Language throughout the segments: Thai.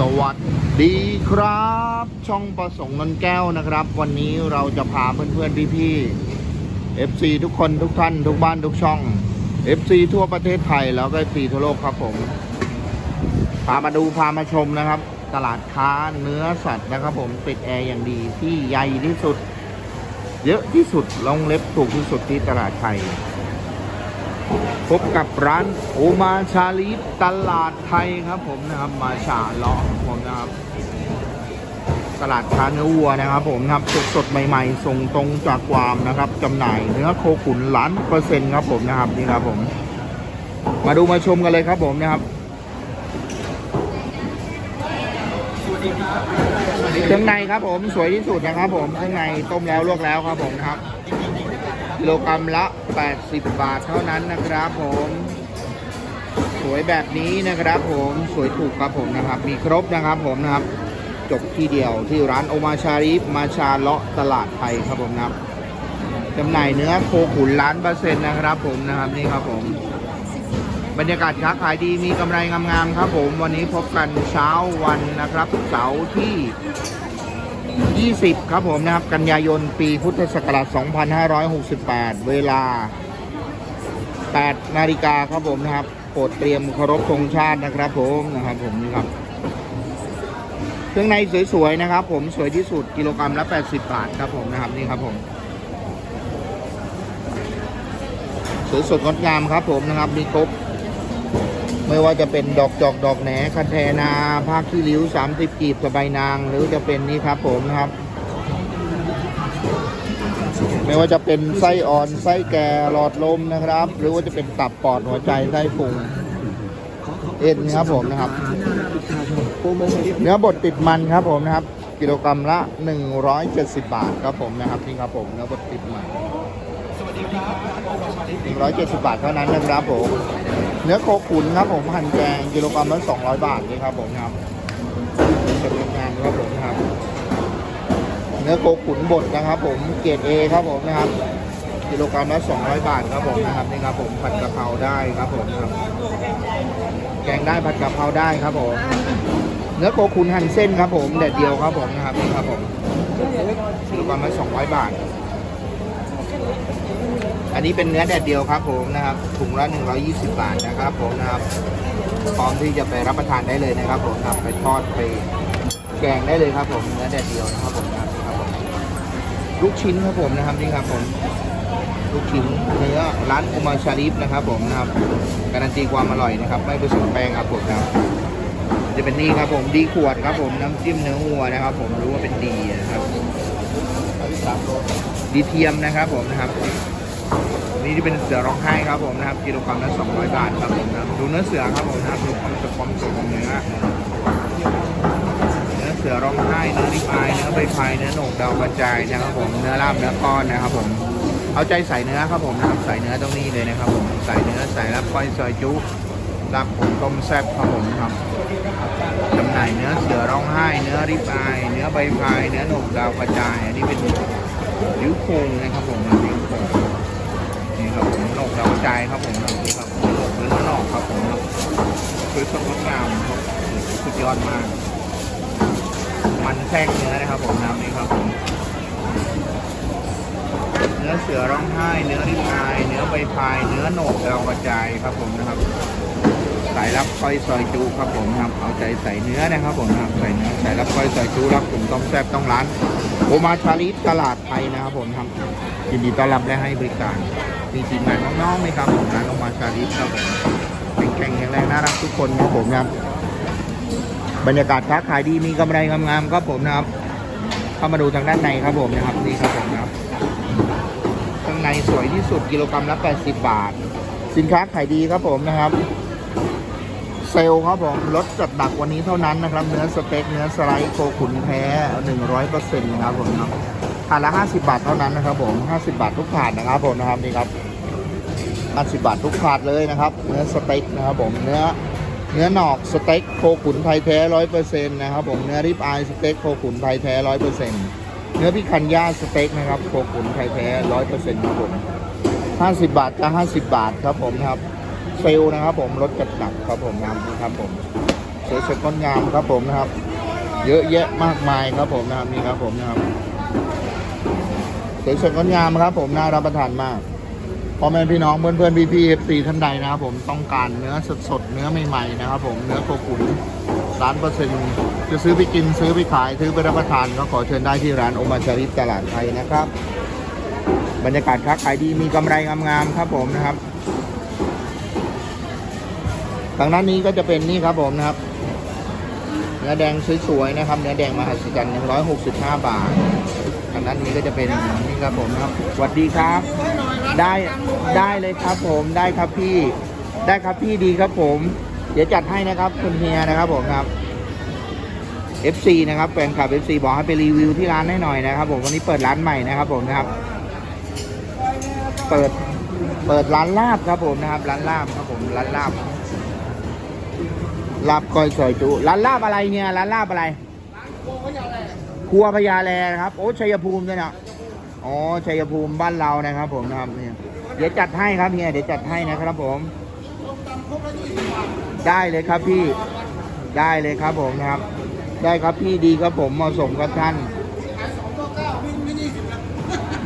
สวัสดีครับ ช่องประสงค์นนแก้วนะครับ วันนี้เราจะพาเพื่อนๆพี่ๆ FC ทุกคนทุกท่าน ทุกบ้านทุกช่อง FC ทั่วประเทศไทยแล้วก็ FC ทั่วโลกครับผม พามาดูพามาชมนะครับ ตลาดค้าเนื้อสัตว์นะครับผมติดแอร์อย่างดีที่ใหญ่ที่สุด เยอะที่สุดลงเล็บถูกที่สุดที่ตลาดไทย พบกับร้านโอมาชาลีตลาดไทยครับผมนะครับมาชาลาะผมนะครับ ตลาดค้าเนื้อวัวนะครับ ผมนะครับสดสดๆใหม่ๆส่งตรงจากฟาร์มนะครับจำหน่ายเนื้อโคขุนล้านเปอร์เซ็นต์ครับผมนะครับนี่ครับผม มาดูมาชมกันเลยครับผมนะครับเครื่องในครับผมสวยที่สุดนะครับ ผมเครื่องในต้มแล้วลวกแล้วครับผมครับ กิโลกรัมละ 80 บาทเท่านั้นนะครับผม สวยแบบนี้นะครับผมสวยถูกครับผมนะครับ มีครบนะครับผมนะครับ จบที่เดียวที่ร้านโอมาชาริฟมาชาเลาะตลาดไทยครับผมนะครับจำหน่ายเนื้อโคขุนล้านเปอร์เซ็นต์นะครับผมนะครับนี่ครับผม บรรยากาศค้าขายดีมีกำไรงามๆครับผมวันนี้พบกันเช้าวันนะครับ เสาร์ที่ 20 ครับผมนะครับ กันยายนปีพุทธศักราช 2568 เวลา 8 นาฬิกาครับผมนะครับโปรดเตรียมเคารพธงชาตินะครับผมนะครับผมนี่ครับ เครื่องในสวยๆนะครับ ผมสวยที่สุดกิโลกรัมละ 80 บาทครับผมนะครับนี่ครับผมสวยสดงดงามครับผมนะครับมีครบ ไม่ว่าจะเป็นดอกจอกดอกแหนคันแทนาภาคที่ริ้ว 30 กีบสบายนาง หรือจะเป็นนี่ครับผมครับ ไม่ว่าจะเป็นไส้อ่อนไส้แก่หลอดลมนะครับ หรือว่าจะเป็นตับปอดหัวใจไส้พุงเอ็นครับผมนะครับเนื้อบดติดมันครับผมนะครับ กิโลกรัมละ 170 บาทครับผมนะครับนี่ครับผมเนื้อบดติดมัน170 บาทเท่านั้นนะครับผม เนื้อโคขุนครับผมหั่นแกงกิโลกรัมละ200 บาทนี่ครับผมครับเป็นงานครับผมครับ เนื้อโคขุนบดนะครับ ผมเกรดเอครับผมนะครับกิโลกรัมละ200 บาทครับผมนะครับนี่ครับผมผัดกะเพราได้ครับผมครับแกงได้ผัดกะเพราได้ครับผม เนื้อโคขุนหั่นเส้นครับผมแดดเดียวครับผมนะครับนี่ครับผมกิโลกรัมละ200 บาท อันนี้เป็นเนื้อแดดเดียวครับผมนะครับถุงละ 120 บาทนะครับผมนะครับพร้อมที่จะไปรับประทานได้เลยนะครับผมนะครับไปทอดไปแกงได้เลยครับผมเนื้อแดดเดียวนะครับผมนะครับผมลูกชิ้นครับผมนะครับนี่ครับผมลูกชิ้นเนื้อร้านอุมาชาริฟนะครับผมนะครับการันตีความอร่อยนะครับ ไม่ผสมแป้งครับผมนะครับจะเป็นนี่ครับผมดีขวดครับผมน้ำจิ้มเนื้อวัวนะครับ ผมรู้ว่าเป็นดีนะครับดีเทียมนะครับผมนะครับ นี่ที่เป็นเสือร้องไห้ครับผมนะครับกิโลกรัมละ200 บาทครับผมนะดูเนื้อเสือครับผมนะครับดูความสดความสดของเนื้อเนื้อเสือร้องไห้เนื้อริบอายเนื้อใบพายเนื้อโหนกดาวกระจายนะครับผมเนื้อลาบเนื้อก้อนนะครับผมเอาใจใส่เนื้อครับผมนะครับใส่เนื้อตรงนี้เลยนะครับผมใส่เนื้อใส่ลาบก้อยซอยจุลาบผมต้มแซ่บครับผมครับจำหน่ายเนื้อเสือร้องไห้ เนื้อริบอาย เนื้อใบพาย เนื้อโหนกดาวกระจาย อันนี้เป็นริ้วโคงนะครับผมริ้วโคงนี่ครับ ผมนกดาวใจครับผมนี่ครับหรือนอกครับผมคือสดงดงามครับสุดยอดมาก มันแทรกเนื้อนะครับผมน้ำนี่ครับผมเนื้อเสือร้องไห้ เนื้อริบอาย เนื้อใบพาย เนื้อโหนกดาวกระจายครับผมนะครับ สายรับก้อยซอยจูครับผมนะครับ เอาใจใส่เนื้อนะครับผมครับใส่เนื้อใส่รับก้อยซอยจูรับผมต้มแซ่บต้องร้านโอมาชาลิตตลาดไทยนะครับผมครับยินดีต้อนรับและให้บริการ มีทีมงานน้องๆไหมครับผมร้านโอมาชาลิฟครับผมเป็นแข่งแข็งแรงน่ารักทุกคนครับผมครับบรรยากาศค้าขายดีมีกำไรงามๆครับผมนะครับ เข้ามาดูทางด้านในครับผมนะครับนี่ครับผมนะครับข้างในสวยที่สุดกิโลกรัมละ 80 บาท สินค้าขายดีครับผมนะครับเซลครับผมลดจัดหนักวันนี้เท่านั้นนะครับ เนื้อสเต็กเนื้อสไลด์โคขุนแท้100%นะครับผมครับถาดละ 50 บาทเท่านั้นนะครับผม 50 บาททุกถาดนะครับผมนะครับนี่ครับ 50 บาททุกถาดเลยนะครับ เนื้อสเต็กนะครับผม เนื้อเนื้อหนอกสเต็กโคขุนไทยแท้ร้อยเปอร์เซ็นต์นะครับผม เนื้อริบอายสเต็กโคขุนไทยแท้ร้อยเปอร์เซ็นต์เนื้อพิคันย่าสเต็กนะครับโคขุนไทยแท้ร้อยเปอร์เซ็นต์ครับผม50 บาทก็50 บาทครับผมครับเซลนะครับผมลดจัดหนักครับผมนะครับนี่ครับผมสวยสดงดงามครับผมนะครับ เยอะแยะมากมายครับผมนะครับนี่ครับผมนะครับสวยสดงดงามครับผมน่ารับประทานมาก พ่อแม่พี่น้องเพื่อนเพื่อนพี่พี่เอฟซีท่านใดนะครับผมต้องการเนื้อสดสดๆเนื้อใหม่ๆนะครับผมเนื้อโคขุนร้านเปอร์เซ็นต์จะซื้อไปกินซื้อไปขายซื้อไปรับประทานก็ขอเชิญได้ที่ร้านโอมาชาริฟตลาดไทยนะครับ บรรยากาศค้าขายดีมีกำไรงามๆครับผมนะครับทางด้านนี้ก็จะเป็นนี่ครับผมนะครับเนื้อแดงสวยๆนะครับเนื้อแดงมหัศจรรย์165 บาททางด้านนี้ก็จะเป็นนี่ครับผมนะครับสวัสดีครับ ได้ได้เลยครับผมได้ครับพี่ ได้ครับพี่ดีครับผม เดี๋ยวจัดให้นะครับคุณเฮียนะครับผมครับ FC นะครับแฟนคลับ FC บอกให้ไปรีวิวที่ร้านให้หน่อยนะครับ ผมวันนี้เปิดร้านใหม่นะครับ ผมนะครับ เปิดเปิดร้านลาบครับผมนะครับร้านลาบครับผมร้านลาบลาบก้อยซอยจุร้านลาบอะไรเนี่ยร้านลาบอะไรครัวพญาแลครับโอ้ชัยภูมิด้วยนะ อ๋อชัยภูมิบ้านเรานะครับ ผมนะครับเนี่ยเดี๋ยวจัดให้ครับเฮียเดี๋ยวจัดให้นะครับผม ได้เลยครับพี่ได้เลยครับผมนะครับ ได้ครับพี่ดีครับผมเหมาะสมกับท่าน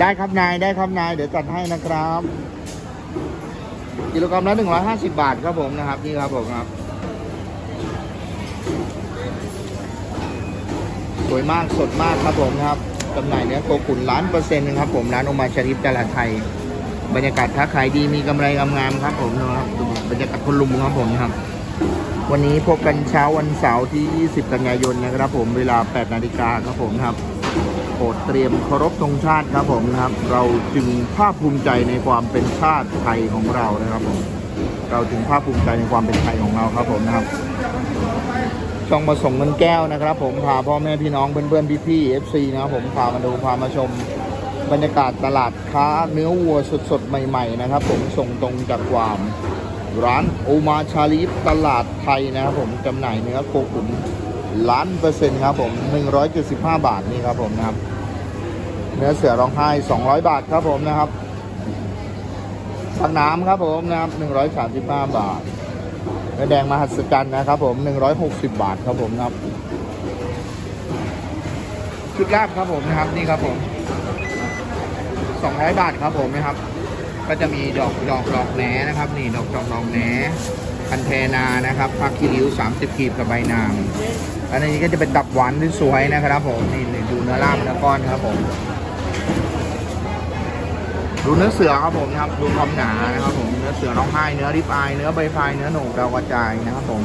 ได้ครับนายได้ครับนาย เดี๋ยวจัดให้นะครับกิโลกรัมละ150บาทครับผมนะครับนี่ครับผมครับ สวยมากสดมากครับผมครับ จำหน่ายเนื้อโคขุนล้านเปอร์เซ็นต์นะครับผมร้านโอมาชาริฟตลาดไทย บรรยากาศค้าขายดีมีกำไรงามๆครับผมนะครับบรรยากาศคนลุมครับผมนะครับ วันนี้พบกันเช้าวันเสาร์ที่ 20 กันยายนนะครับผมเวลา 8 นาฬิกาครับผมนะครับโปรดเตรียมเคารพธงชาติครับผมนะครับ เราจึงภาคภูมิใจในความเป็นชาติไทยของเรานะครับผมเราจึงภาคภูมิใจในความเป็นไทยของเราครับผมนะครับ ช่องมาส่งเงินแก้วนะครับ ผมพาพ่อแม่พี่น้องเพื่อนๆพี่ๆ FC นะครับผมพามาดูพามาชม บรรยากาศตลาดค้าเนื้อวัวสดๆ ใหม่ๆนะครับ ผมส่งตรงจากฟามร้านโอมาชาลีฟตลาดไทยนะครับผมจำหน่ายเนื้อโคขุนล้านเปอร์เซ็นต์ครับผม 175 บาทนี่ครับผมนะครับ เนื้อเสือร้องไห้ 200 บาทครับผมนะครับผักน้ำครับผมนะครับ 135 บาท อแดงมหัศจรรย์นะครับ ผม160 บาทครับผมครับชุดลาบครับผมนะครับนี่ครับผม200 บาทครับผมนะครับ ก็จะมีดอกดอกดอกแหนนะครับ นี่ดอกดอกดอกแหนคันเทนานะครับผักขี้ริ้ว 30กีบกับใบนางอันนี้ก็จะเป็นดับหวานที่สวยนะครับผมนี่นี่ดูเนื้อลาบเนื้อก้อนครับผม ดูเนื้อเสือครับผมนะครับดูความหนานะครับผมเนื้อเสือร้องไห้เนื้อริบอายเนื้อใบพายเนื้อโหนกดาวกระจายนะครับผม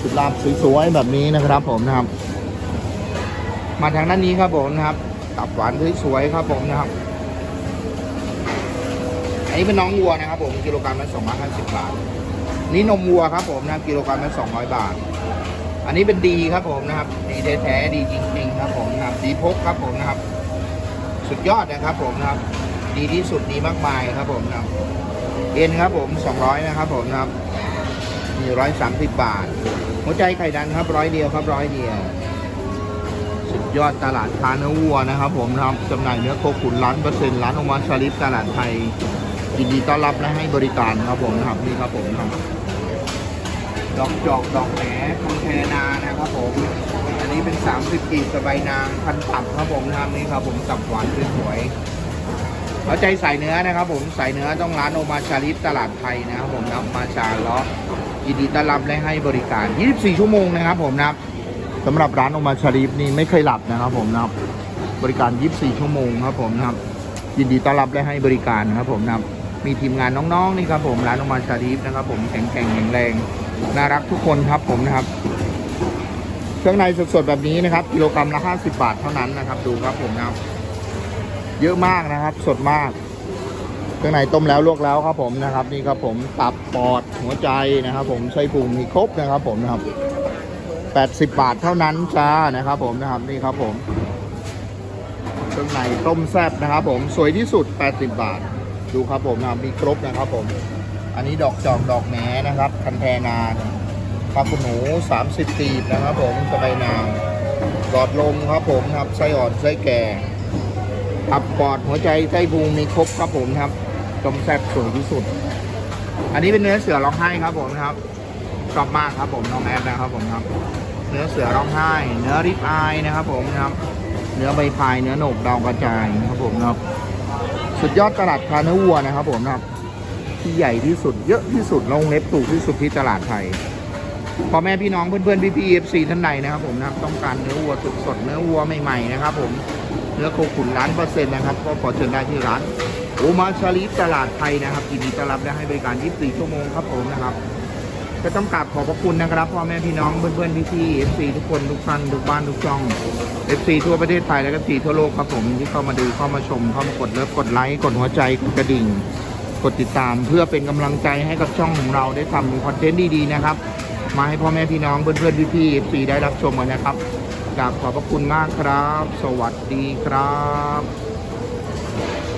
สุดลาบสวยๆแบบนี้นะครับ ผมนะครับ มาทางด้านนี้ครับผมนะครับ ตับหวานสวยๆครับผมนะครับอันนี้เป็นน้องวัวนะครับ ผมกิโลกรัมละ250บบาท นี่นมวัวครับผมนะกิโลกรัมละ200บาท อันนี้เป็นดีครับผมนะครับ ดีแท้ๆดีจริง ๆ ครับผมนะครับดีพกครับผมนะครับ สุดยอดนะครับผมนะครับ ดีที่สุดดีมากมายครับผมนะเอ็นครับผม200นะครับผมนะครับมี130 บาท หัวใจไข่ดันครับร้อยเดียวครับร้อยเดียวสุดยอดตลาดค้าเนื้อวัวนะครับ ผมนะครับจำหน่ายเนื้อโคขุนล้านเปอร์เซ็นต์ร้านอมาชาลิฟตลาดไทยยินดีต้อนรับและให้บริการครับผมนะครับนี่ครับผมนะครับดอกจอกดอกแหนคันเทนานะครับผมอันนี้เป็น 30กีบสบายนางพันตับครับผมนะครับนี่ครับผมตับหวานสวย เอาใจใส่เนื้อนะครับ ผมใส่เนื้อต้องร้านโอมาชาลิฟตลาดไทยนะครับ ผมนะมาชาล้อยินดีต้อนรับและให้บริการ 24 ชั่วโมงนะครับ ผมนะครับสำหรับร้านโอมาชารีฟนี่ไม่เคยหลับนะครับ ผมนะครับบริการ 24 ชั่วโมงครับ ผมนะครับยินดีต้อนรับและให้บริการนะครับ ผมนะครับมีทีมงานน้องๆนี่ครับผมร้านโอมาชารีฟนะครับ ผมแข็งแกร่งแข็งแรงน่ารักทุกคนครับผมนะครับเครื่องในสดๆแบบนี้นะครับกิโลกรัมละ 50 บาทเท่านั้นนะครับ ดูครับผมนะครับ เยอะมากนะครับ สดมากเครื่องในต้มแล้วลวกแล้วครับผมนะครับ นี่ครับผมตับปอดหัวใจนะครับ ผมไส้พุงมีครบนะครับ ผมนะครับ80 บาทเท่านั้นจ้านะครับ ผมนะครับนี่ครับผมเครื่องในต้มแซ่บนะครับ ผมสวยที่สุด 80 บาท ดูครับผมนะมีครบนะครับ ผม อันนี้ดอกจอกดอกแหนนะครับ คันแทนาปลาคุณหนู 30ตีบนะครับ ผมสบายนางหลอดลมครับผมครับไส้อ่อนไส้แก่ ตับปอดหัวใจไส้พุงมีครบครับผมครับต้มแซ่บสวยที่สุด อันนี้เป็นเนื้อเสือร้องไห้ครับผมครับชอบมากครับผมน้องแอดนะครับผมครับ เนื้อเสือร้องไห้ เนื้อริบอายนะครับผมครับ เนื้อใบพายเนื้อโหนกดาวกระจายนะครับผมครับ สุดยอดตลาดคาเนื้อวัวนะครับผมครับ ที่ใหญ่ที่สุดเยอะที่สุดลงเล็บถูกที่สุดที่ตลาดไทยพ่อแม่พี่น้องเพื่อนๆพี่ๆเอฟซีท่านใดนะครับผมนะครับต้องการเนื้อวัวสดๆเนื้อวัวใหม่ๆนะครับผม นื้อโคขุนล้านเปอร์เซ็นต์นะครับ ก็ขอเชิญได้ที่ร้านโอมาชาลีตลาดไทยนะครับยินดีต้อนรับและให้บริการ 24 ชั่วโมงครับผมนะครับก็ต้องกราบขอบพระคุณนะครับพ่อแม่พี่น้องเพื่อนๆพี่ๆเอฟซีทุกคนทุกท่านทุกบ้านทุกช่องเอฟซีทั่วประเทศไทยและก็ซีทั่วโลกครับผมที่เข้ามาดูเข้ามาชมเข้ามากดเลิฟกดไลค์กดหัวใจกดกระดิ่ง กดติดตาม เพื่อเป็นกำลังใจให้กับช่องของเราได้ทำคอนเทนต์ดีๆนะครับมาให้พ่อแม่พี่น้องเพื่อนๆพี่ๆเอฟซีได้รับชมกันนะครับ กราบขอบพระคุณมากครับ สวัสดีครับ